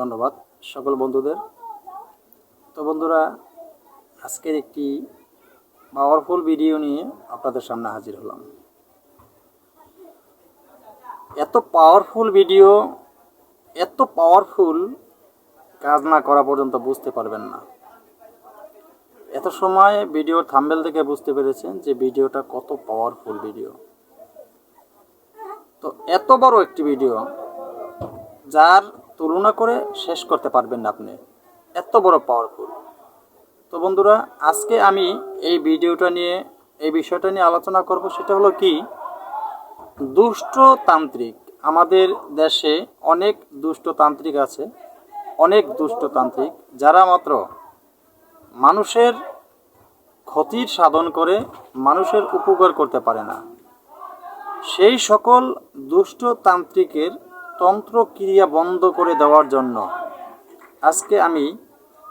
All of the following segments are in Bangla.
ধন্যবাদ সকল বন্ধুদের। তো বন্ধুরা, আজকের একটি পাওয়ারফুল ভিডিও নিয়ে আপনাদের সামনে হাজির হলাম। এত পাওয়ারফুল ভিডিও এত পাওয়ারফুল কাজ না করা পর্যন্ত বুঝতে পারবেন না। এত সময় ভিডিওর থাম্বেল থেকে বুঝতে পেরেছেন যে ভিডিওটা কত পাওয়ারফুল ভিডিও তো এত বড় একটি ভিডিও যার তুলনা করে শেষ করতে পারবেন না আপনি। এত বড় পাওয়ারফুল তো বন্ধুরা, আজকে আমি এই ভিডিওটা নিয়ে, এই বিষয়টা নিয়ে আলোচনা করব, সেটা হলো কি? দুষ্ট তান্ত্রিক। আমাদের দেশে অনেক দুষ্ট তান্ত্রিক আছে, অনেক দুষ্ট তান্ত্রিক, যারা মাত্র মানুষের ক্ষতির সাধন করে, মানুষের উপকার করতে পারে না। সেই সকল দুষ্ট তান্ত্রিকের তন্ত্র ক্রিয়া বন্ধ করে দেওয়ার জন্য। আজকে আমি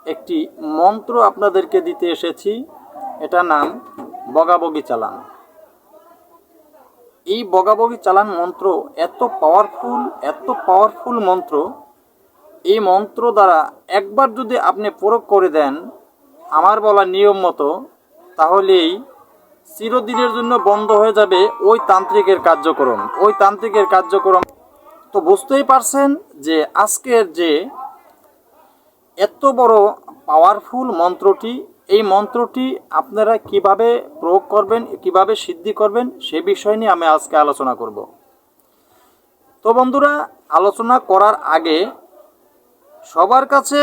একটি মন্ত্র আপনাদেরকে দিতে এসেছি। এটা নাম বগাবগি চালান। এই বগাবগি চালান মন্ত্র এত পাওয়ারফুল এত পাওয়ারফুল মন্ত্র। এই মন্ত্র দ্বারা একবার যদি আপনি প্রয়োগ করে দেন আমার বলা নিয়ম মতো, তাহলেই চিরদিনের জন্য বন্ধ হয়ে যাবে ওই তান্ত্রিকের কার্যক্রম। ওই তান্ত্রিকের কার্যক্রম তো বুঝতেই পারছেন যে আজকের যে এত বড় পাওয়ারফুল মন্ত্রটি, এই মন্ত্রটি আপনারা কীভাবে প্রয়োগ করবেন, কীভাবে সিদ্ধি করবেন, সে বিষয় নিয়ে আমি আজকে আলোচনা করব। তো বন্ধুরা, আলোচনা করার আগে সবার কাছে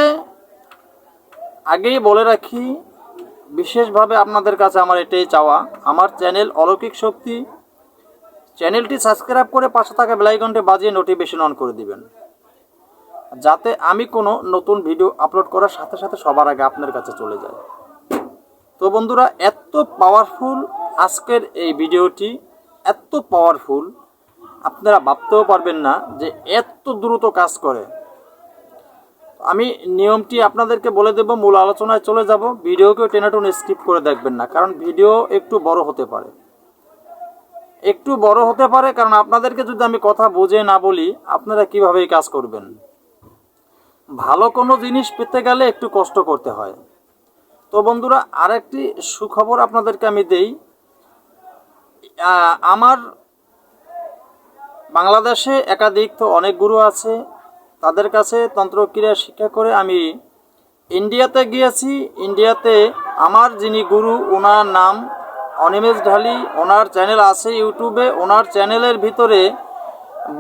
আগেই বলে রাখি, বিশেষভাবে আপনাদের কাছে আমার এটাই চাওয়া, আমার চ্যানেল অলৌকিক শক্তি চ্যানেলটি সাবস্ক্রাইব করে পাশে থাকা বেলাইকনটি বাজিয়ে নোটিফিকেশন অন করে দিবেন। যাতে আমি কোনো নতুন ভিডিও আপলোড করার সাথে সাথে সবার আগে আপনার কাছে চলে যায়। তো বন্ধুরা, এত পাওয়ারফুল আজকের এই ভিডিওটি এত পাওয়ারফুল আপনারা ভাবতেও পারবেন না যে এত দ্রুত কাজ করে। আমি নিয়মটি আপনাদেরকে বলে দেব, মূল আলোচনায় চলে যাব। ভিডিওকেও টেনাটুন স্কিপ করে দেখবেন না, কারণ ভিডিও একটু বড় হতে পারে। একটু বড় হতে পারে, কারণ আপনাদেরকে যদি আমি কথা বুঝে না বলি, আপনারা কীভাবে এই কাজ করবেন? ভালো কোনো জিনিস পেতে গেলে একটু কষ্ট করতে হয়। তো বন্ধুরা, আরেকটি সুখবর আপনাদেরকে আমি দেই। আমার বাংলাদেশে একাধিক তো অনেক গুরু আছে, তাদের কাছে তন্ত্রক্রিয়া শিক্ষা করে আমি ইন্ডিয়াতে গিয়েছি। ইন্ডিয়াতে আমার যিনি গুরু ওনার নাম অনিমেষ ঢালি, ওনার চ্যানেল আছে ইউটিউবে। ওনার চ্যানেলের ভিতরে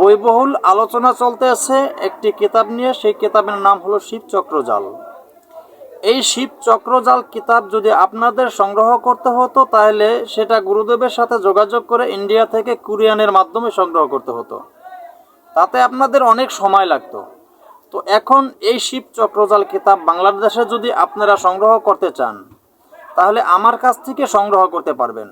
বইবহুল আলোচনা চলতে আছে, একটি কিতাব নিয়ে। সেই কিতাবের নাম হলো শিব চক্রজাল। এই শিব চক্রজাল কিতাব যদি আপনাদের সংগ্রহ করতে হতো, তাহলে সেটা গুরুদেবের সাথে যোগাযোগ করে ইন্ডিয়া থেকে কুরিয়ানের মাধ্যমে সংগ্রহ করতে হতো। তাতে আপনাদের অনেক সময় লাগতো। তো এখন এই শিব চক্রজাল কিতাব বাংলাদেশে যদি আপনারা সংগ্রহ করতে চান তাহলে আমার কাছ থেকে সংগ্রহ করতে পারবেন।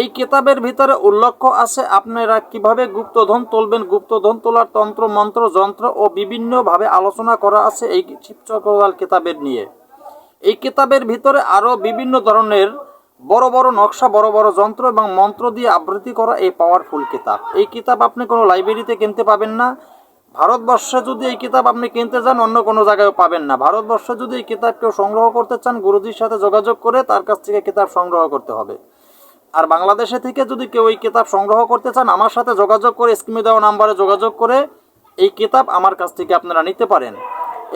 এই কিতাবের ভিতরে উল্লেখ আছে, আপনারা কীভাবে গুপ্তধন তুলবেন? গুপ্তধন তোলার তন্ত্র, মন্ত্র, যন্ত্র ও বিভিন্নভাবে আলোচনা করা আছে এই শিব চক্রজাল কিতাবের নিয়ে। এই কিতাবের ভিতরে আরও বিভিন্ন ধরনের বড় বড় নকশা, বড় বড় যন্ত্র এবং মন্ত্র দিয়ে আবৃত্তি করা এই পাওয়ারফুল কিতাব। এই কিতাব আপনি কোনো লাইব্রেরিতে কিনতে পাবেন না। ভারতবর্ষে যদি এই কিতাব আপনি কিনতে যান, অন্য কোনো জায়গায় পাবেন না। ভারতবর্ষে যদি এই কিতাব কেউ সংগ্রহ করতে চান, গুরুজির সাথে যোগাযোগ করে তার কাছ থেকে কিতাব সংগ্রহ করতে হবে। আর বাংলাদেশে থেকে যদি কেউ এই কিতাব সংগ্রহ করতে চান, আমার সাথে যোগাযোগ করে, স্ক্রিনে দেওয়া নাম্বারে যোগাযোগ করে এই কিতাব আমার কাছ থেকে আপনারা নিতে পারেন।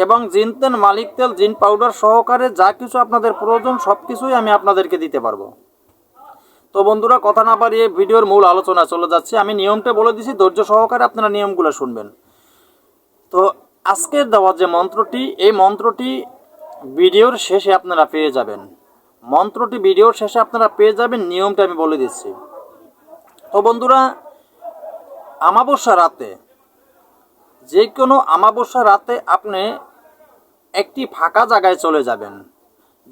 এবং জিন তেল, মালিক তেল, জিন পাউডার সহকারে যা কিছু আপনাদের প্রয়োজন, সব কিছুই আমি আপনাদেরকে দিতে পারব। তো বন্ধুরা, কথা না পারিয়ে ভিডিওর মূল আলোচনা চলে যাচ্ছে। আমি নিয়মটা বলে দিছি, ধৈর্য সহকারে আপনারা নিয়মগুলো শুনবেন। তো আজকের দেওয়া যে মন্ত্রটি, এই মন্ত্রটি ভিডিওর শেষে আপনারা পেয়ে যাবেন। মন্ত্রটি ভিডিওর শেষে আপনারা পেয়ে যাবেন, নিয়মটা আমি বলে দিচ্ছি। তো বন্ধুরা, আমাবস্যা রাতে, যে কোনো আমাবস্যা রাতে আপনি একটি ফাঁকা জায়গায় চলে যাবেন।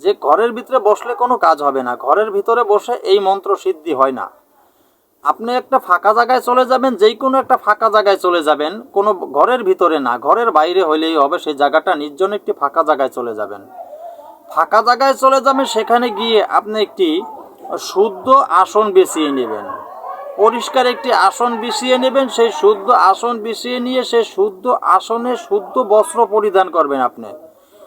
যে ঘরের ভিতরে বসলে কোনো কাজ হবে না। ঘরের ভিতরে বসে এই মন্ত্র সিদ্ধি হয় না। আপনি একটা ফাঁকা জায়গায় চলে যাবেন যেই কোনো একটা ফাঁকা জায়গায় চলে যাবেন। কোনো ঘরের ভিতরে না, ঘরের বাইরে হলেই হবে, সেই জায়গাটা নির্জন একটি ফাঁকা জায়গায় চলে যাবেন। ফাঁকা জায়গায় চলে যাবেন, সেখানে গিয়ে আপনি একটি শুদ্ধ আসন বেছিয়ে নেবেন। পরিষ্কার একটি আসন বিছিয়ে নেবেন, সেই শুদ্ধ আসন বিছিয়ে নিয়ে সেই শুদ্ধ আসনে শুদ্ধ বস্ত্র পরিধান করবেন আপনি।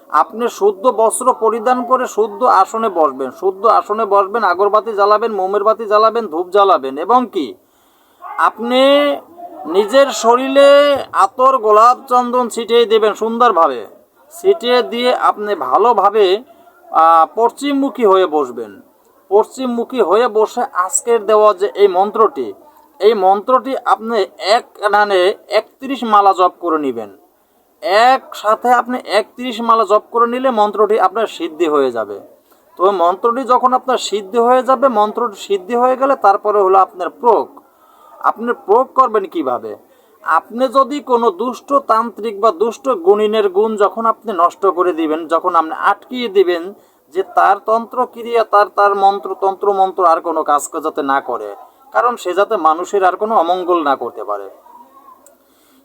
আপনি শুদ্ধ বস্ত্র পরিধান করে শুদ্ধ আসনে বসবেন। শুদ্ধ আসনে বসবেন, আগরবাতি জ্বালাবেন, মোমের বাতি জ্বালাবেন, ধূপ জ্বালাবেন এবং কি? আপনি নিজের শরীরে আতর, গোলাপ চন্দন ছিটিয়ে দেবেন সুন্দরভাবে। ছিটিয়ে দিয়ে আপনি ভালোভাবে পশ্চিমমুখী হয়ে বসবেন। পশ্চিমমুখী হয়ে বসে আজকের দেওয়া যে এই মন্ত্রটি এই মন্ত্রটি আপনি এক নানে একত্রিশ মালা জপ করে নেবেন। একসাথে আপনি একত্রিশ মালা জপ করে নিলে মন্ত্রটি আপনার সিদ্ধি হয়ে যাবে। তো মন্ত্রটি যখন আপনার সিদ্ধি হয়ে যাবে, মন্ত্রটি সিদ্ধি হয়ে গেলে তারপরে হলো আপনার প্রয়োগ। আপনি প্রয়োগ করবেন কীভাবে? আপনি যদি কোনো দুষ্ট তান্ত্রিক বা দুষ্ট গুণিনের গুণ যখন আপনি নষ্ট করে দিবেন, যখন আপনি আটকিয়ে দিবেন যে তার তন্ত্র ক্রিয়া, তার তার মন্ত্র, তন্ত্র মন্ত্র আর কোনো কাজ যাতে না করে, কারণ সে যাতে মানুষের আর কোনো অমঙ্গল না করতে পারে।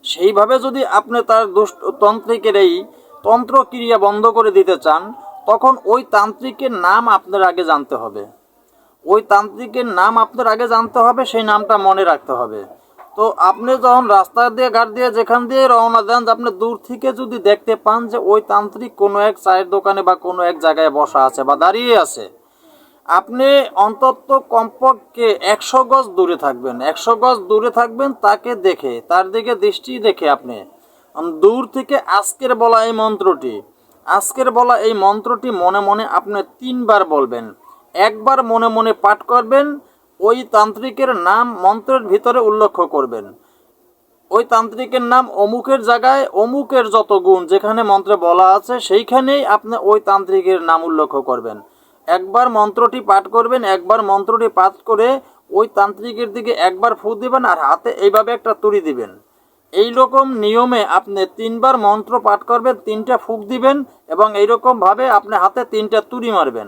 সেইভাবে যদি আপনি তার দুষ্ট তন্ত্রিকের এই তন্ত্র ক্রিয়া বন্ধ করে দিতে চান, তখন ওই তান্ত্রিকের নাম আপনার আগে জানতে হবে। ওই তান্ত্রিকের নাম আপনার আগে জানতে হবে, সেই নামটা মনে রাখতে হবে। তো আপনি যখন রাস্তা দিয়ে, ঘাট দিয়ে, যেখান দিয়ে রওনা দেন আপনি দূর থেকে যদি দেখতে পান যে ওই তান্ত্রিক কোনো এক চায়ের দোকানে বা কোনো এক জায়গায় বসা আছে বা দাঁড়িয়ে আছে আপনি অন্তত কমপক্ষে একশো গজ দূরে থাকবেন। একশো গজ দূরে থাকবেন তাকে দেখে, তার দিকে দৃষ্টি দেখে আপনি। দূর থেকে আজকের বলা এই মন্ত্রটি। আজকের বলা এই মন্ত্রটি মনে মনে আপনি তিনবার বলবেন। একবার মনে মনে পাঠ করবেন, ওই তান্ত্রিকের নাম মন্ত্রের ভিতরে উল্লেখ করবেন। ওই তান্ত্রিকের নাম অমুকের জায়গায়, অমুকের যত গুণ যেখানে মন্ত্রে বলা আছে সেইখানেই আপনি ওই তান্ত্রিকের নাম উল্লেখ করবেন। একবার মন্ত্রটি পাঠ করবেন, একবার মন্ত্রটি পাঠ করে ওই তান্ত্রিকের দিকে একবার ফু দিবেন আর হাতে এইভাবে একটা তুড়ি দিবেন। এই রকম নিয়মে আপনি তিনবার মন্ত্র পাঠ করবেন, তিনটা ফুক দিবেন এবং এইরকম ভাবে আপনি হাতে তিনটা তুড়ি মারবেন।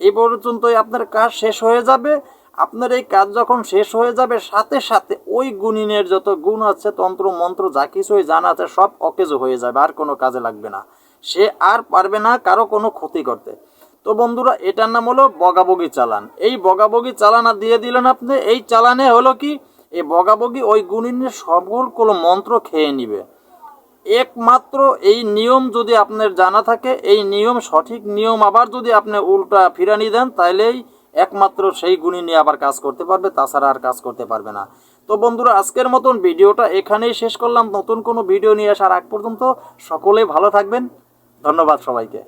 এই পর্যন্তই আপনার কাজ শেষ হয়ে যাবে। আপনার এই কাজ যখন শেষ হয়ে যাবে, সাথে সাথে ওই গুণিনের যত গুণ আছে, তন্ত্র, মন্ত্র, যা কিছুই জানা আছে, সব অকেজ হয়ে যাবে, আর কোনো কাজে লাগবে না। সে আর পারবে না কারও কোনো ক্ষতি করতে। তো বন্ধুরা, এটার নাম হলো বগাবগি চালান। এই বগাবগি চালানা দিয়ে দিলেন আপনি, এই চালানে হলো কি, এই বগাবগি ওই গুণিনের সকল কোনো মন্ত্র খেয়ে নিবে। একমাত্র এই নিয়ম যদি আপনার জানা থাকে, এই নিয়ম সঠিক নিয়ম আবার যদি আপনি উল্টা ফিরানি দেন, তাইলেই একমাত্র সেই গুণী নিয়ে আবার কাজ করতে পারবে, তাছাড়া আর কাজ করতে পারবে না। তো বন্ধুরা, আজকের মতন ভিডিওটা এখানেই শেষ করলাম। নতুন কোনো ভিডিও নিয়ে আসার আগ পর্যন্ত সকলেই ভালো থাকবেন। ধন্যবাদ সবাইকে।